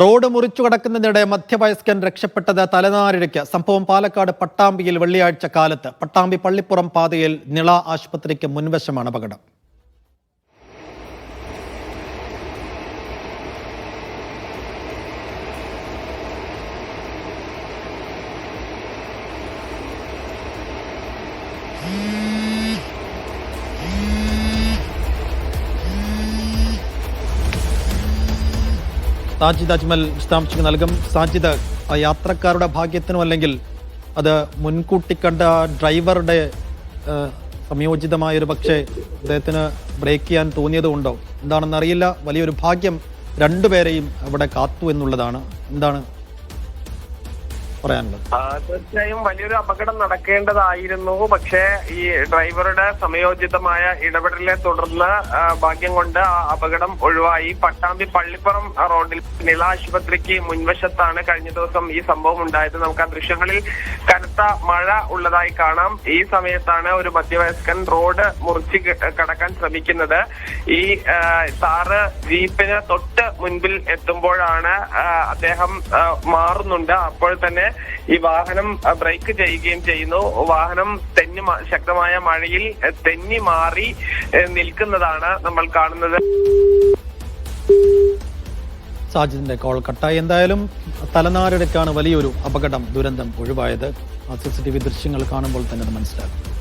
Road മുറിച്ചു കടക്കുന്നതിനിടെ മധ്യവയസ്കൻ രക്ഷപ്പെട്ടത് തലനാരിഴയ്ക്ക്. സംഭവം പാലക്കാട് പട്ടാമ്പിയിൽ വെള്ളിയാഴ്ച കാലത്ത്. പട്ടാമ്പി പള്ളിപ്പുറം പാതയിൽ നിള ആശുപത്രിക്ക് മുൻവശമാണ് അപകടം. സാജിദ് അജ്മൽ വിശദാംശങ്ങൾ നൽകും. സാജിദ് ആ യാത്രക്കാരുടെ ഭാഗ്യത്തിനും അല്ലെങ്കിൽ അത് മുൻകൂട്ടി കണ്ട ഡ്രൈവറുടെ സംയോജിതമായൊരു പക്ഷേ അദ്ദേഹത്തിന് ബ്രേക്ക് ചെയ്യാൻ തോന്നിയതുകൊണ്ടോ എന്താണെന്നറിയില്ല. വലിയൊരു ഭാഗ്യം രണ്ടുപേരെയും അവിടെ കാത്തു എന്നുള്ളതാണ്. എന്താണ് പറയാനുള്ളത്? തീർച്ചയായും വലിയൊരു അപകടം നടക്കേണ്ടതായിരുന്നു. പക്ഷേ ഈ ഡ്രൈവറുടെ സമയോചിതമായ ഇടപെടലിനെ തുടർന്ന് ഭാഗ്യം കൊണ്ട് ആ അപകടം ഒഴിവായി. പട്ടാമ്പി പള്ളിപ്പുറം റോഡിൽ നില ആശുപത്രിക്ക് മുൻവശത്താണ് കഴിഞ്ഞ ദിവസം ഈ സംഭവം ഉണ്ടായത്. നമുക്ക് ആ ദൃശ്യങ്ങളിൽ കനത്ത മഴ ഉള്ളതായി കാണാം. ഈ സമയത്താണ് ഒരു മധ്യവയസ്കൻ റോഡ് മുറിച്ച് കടക്കാൻ ശ്രമിക്കുന്നത്. ഈ സാറ് ജീപ്പിന് തൊട്ട് മുൻപിൽ എത്തുമ്പോഴാണ് അദ്ദേഹം മാറുന്നുണ്ട്. അപ്പോൾ തന്നെ ഈ വാഹനം ബ്രേക്ക് ചെയ്യുകയും ചെയ്യുന്നു. വാഹനം തെന്നി ശക്തമായ മഴയിൽ തെന്നി മാറി നിൽക്കുന്നതാണ് നമ്മൾ കാണുന്നത്. സാജിദിന്റെ കോൾ കട്ടായി. എന്തായാലും തലനാരിടയ്ക്കാണ് വലിയൊരു അപകടം ദുരന്തം ഒഴിവായത്. സി സി ടി വി ദൃശ്യങ്ങൾ കാണുമ്പോൾ തന്നെ മനസ്സിലാക്കും